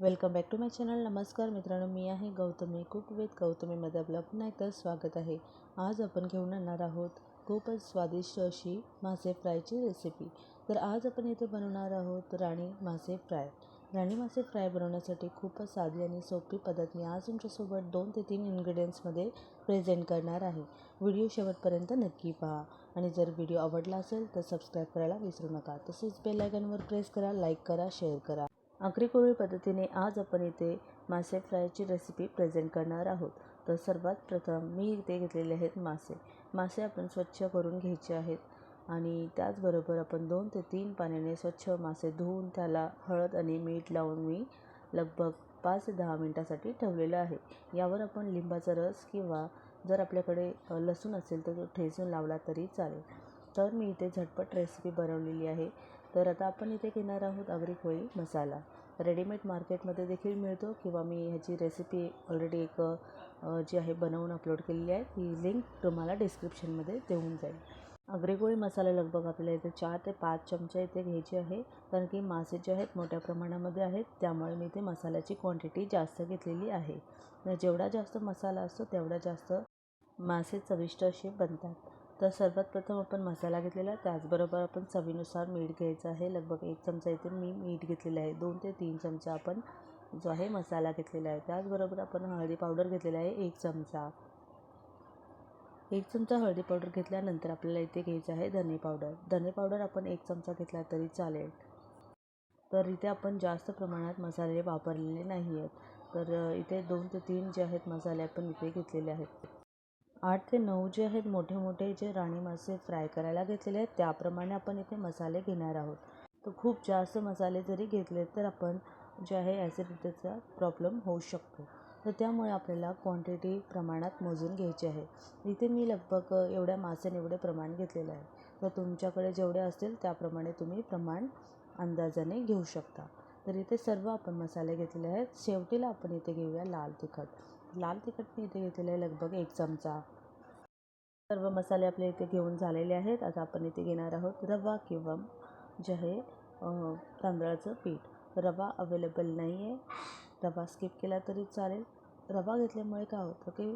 Welcome back to my channel. नमस्कार मित्रांनो मी आहे गौतमी. कुक विथ गौतमीमध्ये आपलं पुन्हा एकदा स्वागत आहे. आज आपण घेऊन आणणार आहोत खूपच स्वादिष्ट अशी मासे फ्रायची रेसिपी तर आज आपण इथे बनवणार आहोत राणी मासे फ्राय. राणी मासे फ्राय बनवण्यासाठी खूपच साधी आणि सोपी पद्धत मी आज तुमच्यासोबत दोन ते तीन इन्ग्रेडियंट्समध्ये प्रेझेंट करणार आहे. व्हिडिओ शेवटपर्यंत नक्की पहा. आणि जर व्हिडिओ आवडला असेल तर सबस्क्राईब करायला विसरू नका. तसेच बेल प्रेस करा लाईक करा शेअर करा. आगरी कोळी पद्धतीने आज आपण इथे मासे फ्रायची रेसिपी प्रेझेंट करणार आहोत. तर सर्वात प्रथम मी इथे घेतलेले आहेत मासे. मासे आपण स्वच्छ करून घ्यायचे आहेत आणि त्याचबरोबर आपण दोन ते तीन पाण्याने स्वच्छ मासे धुवून त्याला हळद आणि मीठ लावून मी लगभग पाच ते दहा मिनटासाठी ठेवलेलं आहे. यावर आपण लिंबाचा रस किंवा जर आपल्याकडे लसूण असेल तर तो ठेचून लावला तरी चालेल. तर मी इथे झटपट रेसिपी बनवलेली आहे. तर आता आपण इथे घेणार आहोत आगरी कोळी मसाला. रेडीमेड मार्केटमध्ये देखील मिळतो किंवा मी ह्याची रेसिपी ऑलरेडी एक जी आहे बनवून अपलोड केलेली आहे ती लिंक तुम्हाला डिस्क्रिप्शनमध्ये देऊन जाईल. आगरी कोळी मसाला लगभग आपल्याला इथे चार ते पाच चमचे इथे घ्यायचे आहे कारण की मासे जे आहेत मोठ्या प्रमाणामध्ये आहेत त्यामुळे मी इथे मसाल्याची क्वांटिटी जास्त घेतलेली आहे. जेवढा जास्त मसाला असतो तेवढा जास्त मासे चविष्ट असे बनतात. तर सर्वात प्रथम आपण मसाला घेतलेला आहे त्याचबरोबर आपण चवीनुसार मीठ घ्यायचं आहे. लगभग एक चमचा इथे मी मीठ घेतलेलं आहे. दोन ते तीन चमचा आपण जो आहे मसाला घेतलेला आहे. त्याचबरोबर आपण हळदी पावडर घेतलेला आहे एक चमचा. एक चमचा हळदी पावडर घेतल्यानंतर आपल्याला इथे घ्यायचं आहे धने पावडर. धने पावडर आपण एक चमचा घेतला तरी चालेल. तर इथे आपण जास्त प्रमाणात मसाले वापरलेले नाही आहेत तर इथे दोन ते तीन जे आहेत मसाले आपण इथे घेतलेले आहेत. आठ ते नऊ जे आहेत मोठे मोठे जे राणी मासे फ्राय करायला घेतलेले आहेत त्याप्रमाणे आपण इथे मसाले घेणार आहोत. तर खूप जास्त मसाले जरी घेतले तर आपण जे आहे ॲसिडिटीचा प्रॉब्लेम होऊ शकतो. तर त्यामुळे आपल्याला क्वांटिटी प्रमाणात मोजून घ्यायची आहे. इथे मी लगभग एवढ्या मासेने एवढे प्रमाण घेतलेलं आहे. तर तुमच्याकडे जेवढे असतील त्याप्रमाणे तुम्ही प्रमाण अंदाजाने घेऊ शकता. तर इथे सर्व आपण मसाले घेतलेले आहेत. शेवटीला आपण इथे घेऊया लाल तिखट. लाल तिखट मी इथे घेतलेलं आहे लगभग एक चमचा. सर्व मसाले आपले इथे घेऊन झालेले आहेत. आता आपण इथे घेणार आहोत रवा किंवा जे आहे तांदळाचं पीठ. रवा अवेलेबल नाही आहे रवा स्किप केला तरी चालेल. रवा घेतल्यामुळे काय होतं की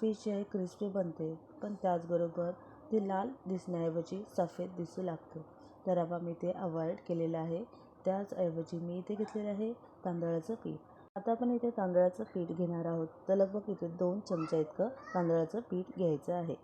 फिश जे आहे क्रिस्पी बनते. पण त्याचबरोबर ती लाल दिसण्याऐवजी सफेद दिसू लागते. तर रवा मी ते अवॉइड केलेला आहे. त्याचऐवजी मी इथे घेतलेलं आहे तांदळाचं पीठ. आता आपण इथे तांदळाचं पीठ घेणार आहोत. तर लगभग इथे दोन चमचा इतकं तांदळाचं पीठ घ्यायचं आहे.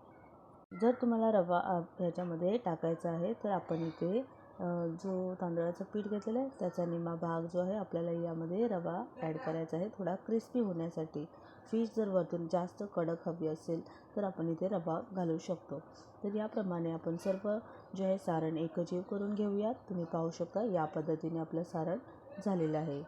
जर तुम्हाला रवा ह्याच्यामध्ये टाकायचा आहे तर आपण इथे जो तांदळाचं पीठ घेतलेलं आहे त्याचा निम्मा भाग जो आहे आपल्याला यामध्ये रवा ॲड करायचा आहे थोडा क्रिस्पी होण्यासाठी. फिश जर वरतून जास्त कडक हवी असेल तर आपण इथे रवा घालू शकतो. तर याप्रमाणे आपण सर्व जे आहे सारण एकजीव करून घेऊयात. तुम्ही पाहू शकता या पद्धतीने आपलं सारण झालेलं आहे.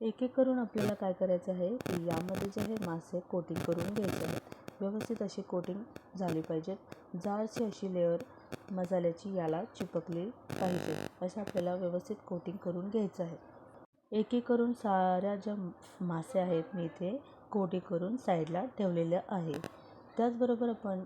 एक एक करून आपल्याला काय करायचं आहे की यामध्ये जे आहे मासे कोटिंग करून घ्यायचे आहेत. व्यवस्थित अशी कोटिंग झाली पाहिजेत. जाडशी अशी लेअर मसाल्याची याला चिपकली पाहिजे. असं आपल्याला व्यवस्थित कोटिंग करून घ्यायचं आहे. एक एक करून साऱ्या ज्या मासे आहेत मी इथे कोटी करून साईडला ठेवलेल्या आहे. त्याचबरोबर आपण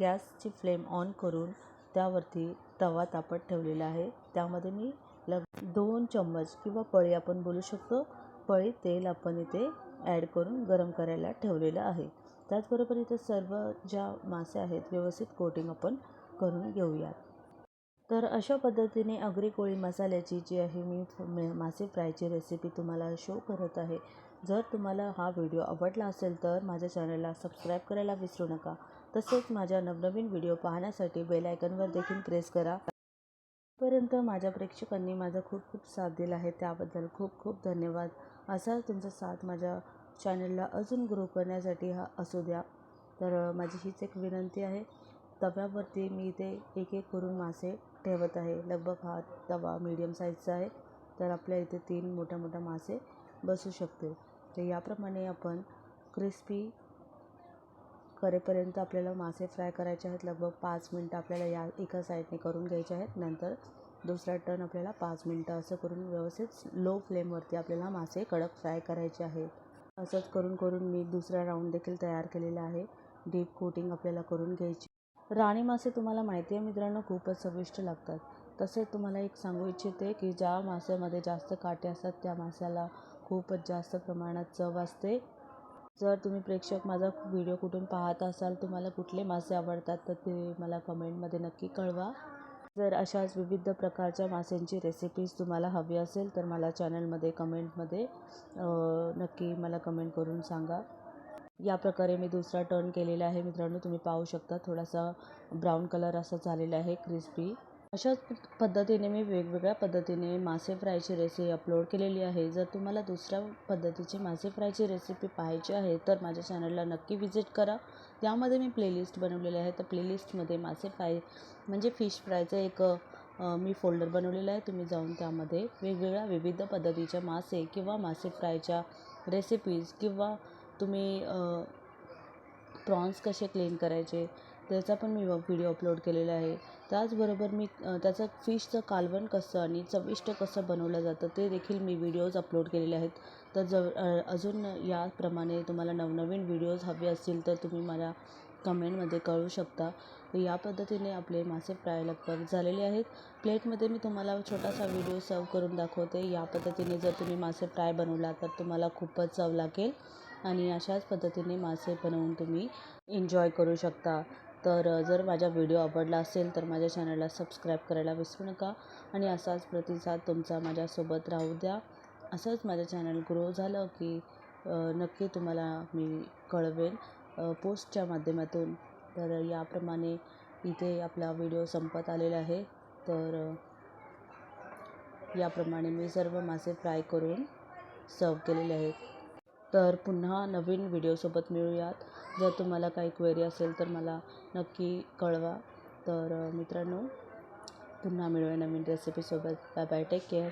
गॅसची फ्लेम ऑन करून त्यावरती तवा तापत ठेवलेला आहे. त्यामध्ये मी लग दोन चम्मच किंवा पळी आपण बोलू शकतो. पळी तेल आपण इथे ॲड करून गरम करायला ठेवलेलं आहे. त्याचबरोबर इथे सर्व ज्या मासे आहेत व्यवस्थित कोटिंग आपण करून घेऊयात. तर अशा पद्धतीने अगरी कोळी मसाल्याची जी आहे मी मासे फ्रायची रेसिपी तुम्हाला शो करत आहे. जर तुम्हाला हा व्हिडिओ आवडला असेल तर माझ्या चॅनलला सबस्क्राईब करायला विसरू नका. तसेच माझ्या नवनवीन व्हिडिओ पाहण्यासाठी बेल आयकनवर देखील प्रेस करा. पर्यंत माझ्या प्रेक्षकांनी माझा खूप खूप साथ दिला आहे. त्याबद्दल खूप खूप धन्यवाद. असा तुमचा साथ माझ्या चॅनलला अजून ग्रो करण्यासाठी हा असू द्या. तर माझी हीच एक विनंती आहे. तव्यावरती मी इथे एक एक करून मासे ठेवत आहे. लगभग हा तवा मीडियम साईजचा आहे. तर आपल्या इथे तीन मोठ्या मोठ्या मासे बसू शकते तर याप्रमाणे आपण क्रिस्पी करेपर्यंत आपल्याला मासे फ्राय करायचे आहेत. लगभग पाच मिनटं आपल्याला या एका साईडने करून घ्यायचे आहेत. नंतर दुसरा टर्न आपल्याला पाच मिनटं असं करून व्यवस्थित लो फ्लेमवरती आपल्याला मासे कडक फ्राय करायचे आहेत. असंच करून करून मी दुसरा राऊंड देखील तयार केलेला आहे. डीप कोटिंग आपल्याला करून घ्यायची. राणी मासे तुम्हाला माहिती आहे मित्रांनो खूपच चविष्ट लागतात. तसेच तुम्हाला एक सांगू इच्छिते की ज्या माशामध्ये जास्त काटे असतात त्या माशाला खूपच जास्त प्रमाणात चव असते. जर तुम्ही प्रेक्षक माझा व्हिडिओ कुठून पाहत असाल तुम्हाला कुठले मासे आवडतात तर ते मला कमेंटमध्ये नक्की कळवा. जर अशाच विविध प्रकारच्या माशांची रेसिपीज तुम्हाला हवी असेल तर मला चॅनलमध्ये कमेंटमध्ये नक्की मला कमेंट करून सांगा. या प्रकारे मी दुसरा टर्न केलेला आहे. मित्रांनो तुम्ही पाहू शकता थोडासा ब्राऊन कलर असा झालेला आहे क्रिस्पी अशाच पद्धतीने मी वेगवेगळ्या पद्धतीने मासे फ्रायची रेसिपी अपलोड केलेली आहे. जर तुम्हाला दुसऱ्या पद्धतीची मासे फ्रायची रेसिपी पाहायची आहे तर माझ्या चॅनलला नक्की व्हिजिट करा. त्यामध्ये मी प्लेलिस्ट बनवलेले आहे तर प्लेलिस्टमध्ये मासे फ्राय म्हणजे फिश फ्रायचं एक मी फोल्डर बनवलेलं आहे. तुम्ही जाऊन त्यामध्ये वेगवेगळ्या विविध पद्धतीच्या मासे किंवा मासे फ्रायच्या रेसिपीज किंवा तुम्ही प्रॉन्स कसे क्लीन करायचे त्याचा पण मी व्हिडिओ अपलोड केलेला आहे. त्याचबरोबर मी त्याचं फिशचं कालवण कसं आणि चविष्ट कसं बनवलं जातं ते देखील मी व्हिडिओज अपलोड केलेले आहेत. तर जर अजून याप्रमाणे तुम्हाला नवनवीन व्हिडिओज हवे असतील तर तुम्ही मला कमेंटमध्ये कळू शकता. या पद्धतीने आपले मासे फ्राय लगभग झालेले आहेत. प्लेटमध्ये मी तुम्हाला छोटासा व्हिडिओ सर्व करून दाखवते. या पद्धतीने जर तुम्ही मासे फ्राय बनवला तर तुम्हाला खूपच चव लागेल आणि अशाच पद्धतीने मासे बनवून तुम्ही एन्जॉय करू शकता. तर जर माझा व्हिडिओ आवडला असेल तर माझ्या चॅनलला सबस्क्राईब करायला विसरू नका आणि असाच प्रतिसाद तुमचा माझ्यासोबत राहू द्या. असंच माझं चॅनल ग्रो झालं की नक्की तुम्हाला मी कळवेन पोस्टच्या माध्यमातून. तर याप्रमाणे इथे आपला व्हिडिओ संपत आलेला आहे. तर याप्रमाणे मी सर्व मासे फ्राय करून सर्व केलेले आहेत. तर पुन्हा नवीन व्हिडिओसोबत मिळूयात. जर तुम्हाला काही क्वेरी असेल तर मला नक्की कळवा. तर मित्रांनो पुन्हा मिळूया नवीन रेसिपीसोबत बाय बाय टेक केअर